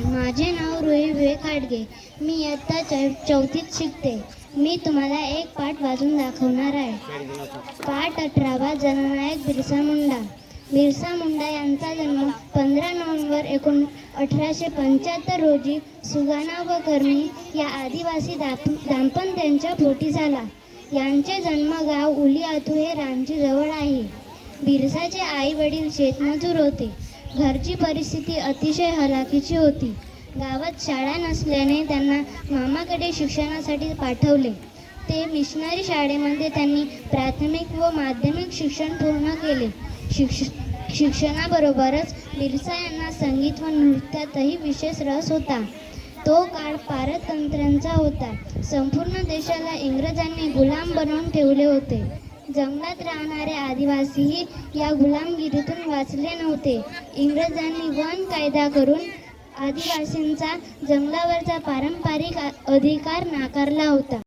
माझे नाव रुई विवेक मी इयत्ता चौ चौथीत शिकते. मी तुम्हाला एक पाठ वाजून दाखवणार आहे. पाठ अठरावा जननायक बिरसा मुंडा. बिरसा मुंडा यांचा जन्म पंधरा नोव्हेंबर एकोण अठराशे पंच्याहत्तर रोजी सुगाणा व कर्मी या आदिवासी दाप दाम्पत्यांच्या पोटी झाला. यांचे जन्मगाव उलियातू हे रांचीजवळ आहे. बिरसाचे आई वडील शेतमजूर होते. घरची परिस्थिती अतिशय हलाखीची होती. गावात शाळा नसल्याने त्यांना मामाकडे शिक्षणासाठी पाठवले. ते मिशनरी शाळेमध्ये त्यांनी प्राथमिक व माध्यमिक शिक्षण पूर्ण केले. शिक्ष शिक्षणाबरोबरच बिरसा यांना संगीत व नृत्यातही विशेष रस होता. तो काळ पारतंत्र्यांचा होता. संपूर्ण देशाला इंग्रजांनी गुलाम बनवून ठेवले होते. जंगलात राहणारे आदिवासीही या गुलामगिरीतून वाचले नव्हते. इंग्रजांनी वन कायदा करून आदिवासींचा जंगलावरचा पारंपरिक अधिकार नाकारला होता.